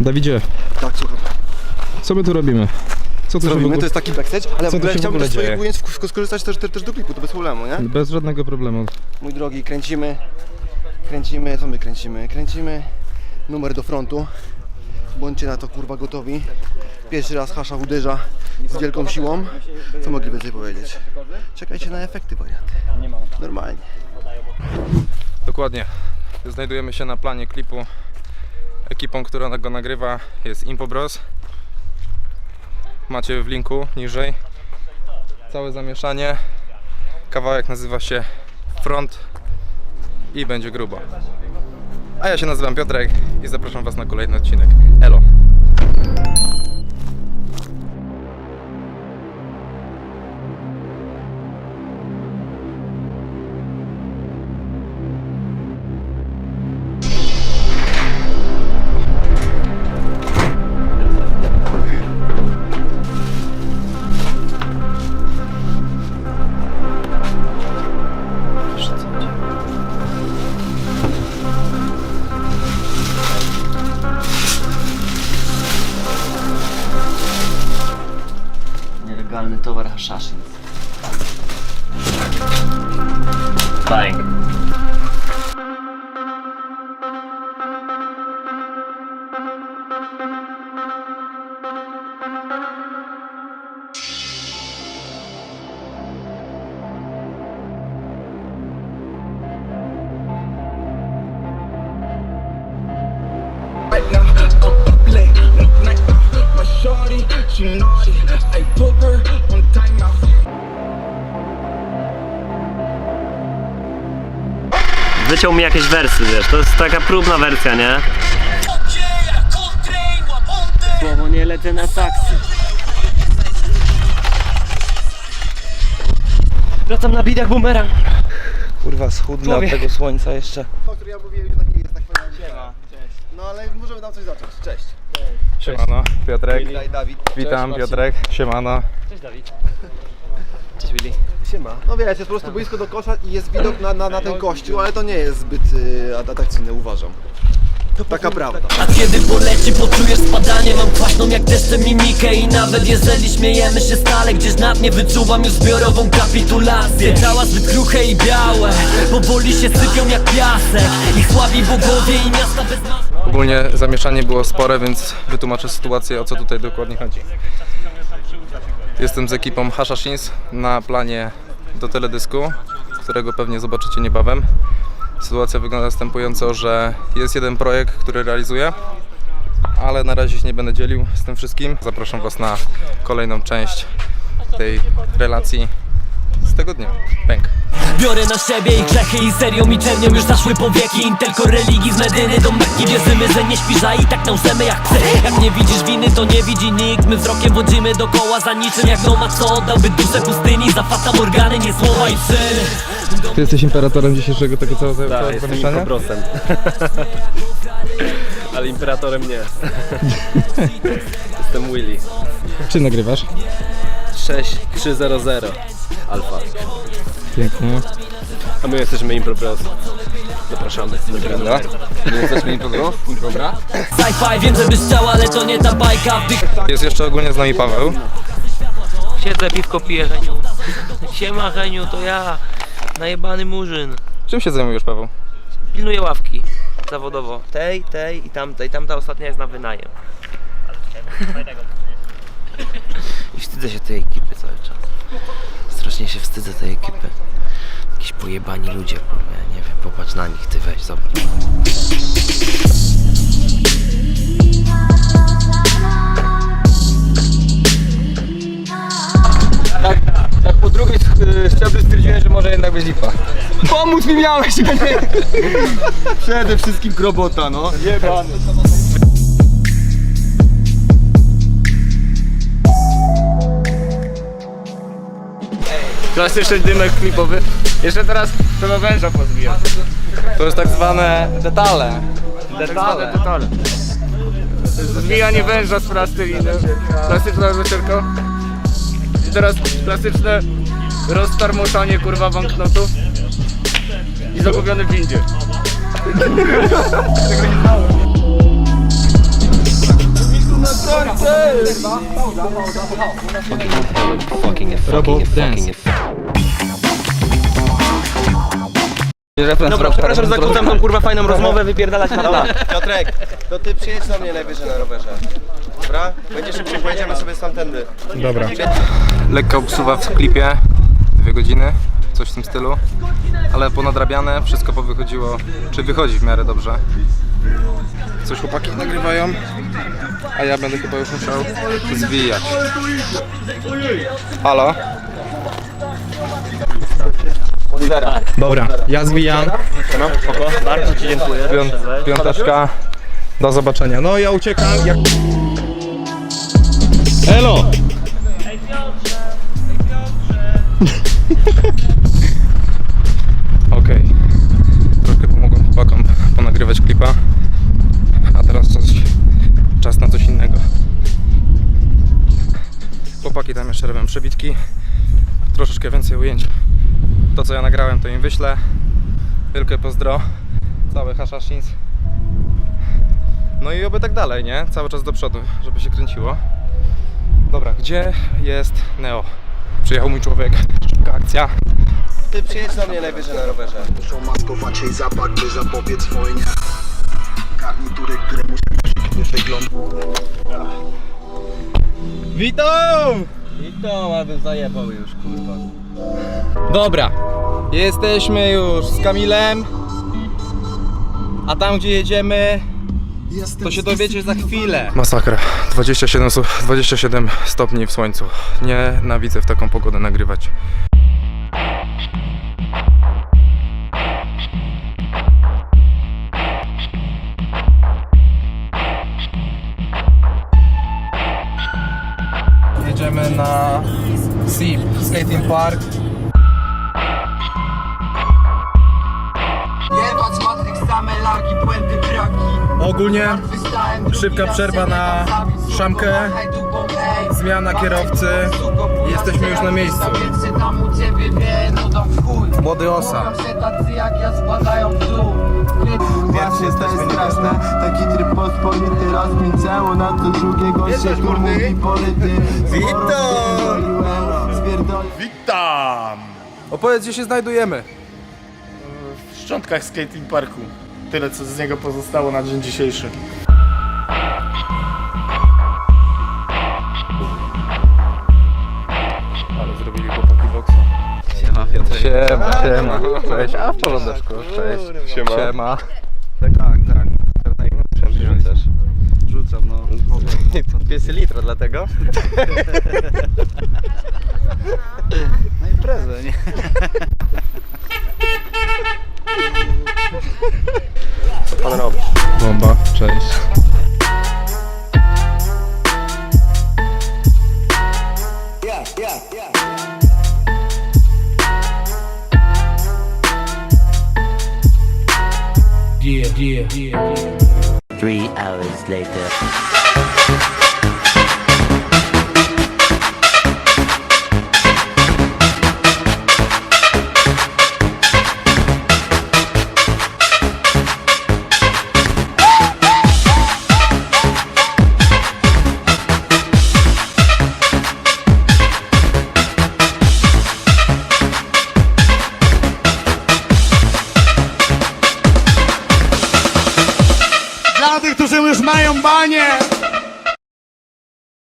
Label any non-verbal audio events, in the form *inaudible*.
Dawidzie, Tak, słucham. co my tu robimy? Co tu Co się w robimy? ogóle... To jest taki backstage, ale w tu ogóle się w chciałbym ogóle też swoich ujęć sk- skorzystać też, też, też do klipu, to bez problemu, nie? Bez żadnego problemu. Mój drogi, kręcimy, kręcimy, co my kręcimy? Kręcimy numer do frontu. Bądźcie na to kurwa gotowi. Pierwszy raz Hasza uderza z wielką siłą. Co mogli więcej powiedzieć? Czekajcie na efekty, wariaty. Normalnie. Dokładnie. Znajdujemy się na planie klipu. Ekipą, która go nagrywa jest Impobros. Macie w linku niżej. Całe zamieszanie. Kawałek nazywa się Front i będzie grubo. A ja się nazywam Piotrek i zapraszam Was na kolejny odcinek. Elo! Shorty, she naughty. I put her on timeout. Wyciął mi jakieś wersy, wiesz, to jest taka próbna wersja, nie? Słowo nie lecę na taksy. Wracam na bidach bumerang. Kurwa, schudnę od Człowiek. tego słońca jeszcze. O ja mówiłem, taki jest tak fajny. No ale możemy tam coś zacząć. Cześć. Siemano, Piotrek. Witaj Dawid. Witam, Piotrek. Siemano. Cześć Dawid. Cześć Willy. Siema. No wiecie, jest po prostu boisko do kosza i jest widok na, na, na ten kościół, ale to nie jest zbyt y, atrakcyjne uważam. Taka prawda. A kiedy poleci, poczujesz spadanie Mam kwaśną jak deszczem mimikę I nawet jeżeli śmiejemy się stale Gdzieś na mnie wyczuwam już zbiorową kapitulację Ciała zbyt kruche i białe Powoli się sypią jak piasek Ich słabi bogowie i miasta bez nas Ogólnie zamieszanie było spore, więc wytłumaczę sytuację, o co tutaj dokładnie chodzi. Jestem z ekipą Hashashins na planie do teledysku, którego pewnie zobaczycie niebawem. Sytuacja wygląda następująco, że jest jeden projekt, który realizuję, ale na razie się nie będę dzielił z tym wszystkim. Zapraszam Was na kolejną część tej relacji z tego dnia. Pęk. Biorę na siebie i grzechy i serią mi czernią już zaszły powieki Im tylko religii z Medyny do Mekki Wierzymy, że nie śpisz, a i tak nałżemy jak psy Jak nie widzisz winy, to nie widzi nikt My wzrokiem wodzimy dokoła za niczym Jak nomad, co oddałby duszę pustyni Za fata Morgany, nie słowa i czyny Ty jesteś imperatorem dzisiejszego tego całego Tak, jestem zamieszania? impobrosem. *laughs* Ale imperatorem nie. *laughs* jestem Willy. Czy nagrywasz? 6300 Alfa. Pięknie. A my jesteśmy Impropros. Zapraszamy. Dobra. Sci-fi, wiem, że byś chciał, ale to nie ta bajka Jest jeszcze ogólnie z nami Paweł. Siedzę, piwko piję, Heniu. Siema, Heniu, to ja, najebany murzyn. Czym się zajmujesz, Paweł? Pilnuję ławki zawodowo. Tej, tej i tamtej. Tamta ostatnia jest na wynajem. *laughs* I wstydzę się tej ekipy. Strasznie się wstydzę tej ekipy. Jakieś pojebani ludzie, kurwa, ja nie wiem, popatrz na nich, ty weź, zobacz. Tak po drugiej szczeblu stwierdziłem, że może jednak być lipa. Pomóc mi miałeś, a nie! Przede wszystkim grobota, no. Jebany. Klasyczny dymek klipowy. Jeszcze teraz trzeba węża pozbijać. To jest tak zwane detale. Detale. detale. Zwijanie węża z plasteliny. Klasyczna wyczerka. I teraz klasyczne roztarmoszanie kurwa banknotów. I zagubiony w windzie. Dobra, przepraszam, zakłócam tą kurwa fajną rozmowę, wypierdalać na. Piotrek, to ty przyjedź na mnie najwyżej na rowerze. Dobra? Będzie szybciej, pojedziemy sobie stamtędy. Dobra. Lekka obsuwa w klipie, dwie godziny, coś w tym stylu. Ale ponadrabiane, wszystko powychodziło, czy wychodzi w miarę dobrze. Coś chłopaki nagrywają, a ja będę chyba już musiał zwijać. Halo? Dobra, ja zwijam. Bardzo ci dziękuję. Pią- piąteczka. Do zobaczenia. No ja uciekam. Jak... Elo! *laughs* Okej. Troszkę pomogłem chłopakom ponagrywać klipa. A teraz coś, czas na coś innego. Chłopaki tam jeszcze robią przebitki. Troszeczkę więcej ujęć. To co ja nagrałem to im wyślę. Wielkie pozdro. Cały Hashashins. No i oby tak dalej, nie? Cały czas do przodu, żeby się kręciło. Dobra, gdzie jest Neo? Przyjechał mój człowiek. Szybka akcja. Ty przyjedź na mnie najwyżej na rowerze. Muszą maskować jej zapach, by zapobiec wojnie Garnitury, które muszą wyglądać Witam! Witam, abym zajebał już, kurwa. Dobra, jesteśmy już z Kamilem. A tam gdzie jedziemy, to się dowiecie za chwilę. Masakra. 27, su- 27 stopni w słońcu. Nienawidzę w taką pogodę nagrywać. Jedziemy na SIP Skating Park. Jebać Matrix, same lagi, błędy, braki. Ogólnie szybka przerwa na szamkę, zmiana kierowcy. Jesteśmy już na miejscu. Młody osa. Pierwszy jesteśmy straszne, taki tryb pospolity na to drugiego się tu Witam! Tam! Opowiedz gdzie się znajdujemy. W szczątkach skating parku. Tyle co z niego pozostało na dzień dzisiejszy. Ale zrobili chłopaki boksa. Siema Piotr. Siema, siema. Cześć. A w porządeczku. Cześć. Siema. Siema. Tak, tak, tak. Rzucasz. Rzucam, no. *laughs* 200 litro dlatego. *laughs* Na imprezę, nie? Co pan robi? Bomba, cześć. Yeah, yeah, yeah, yeah. Three hours later.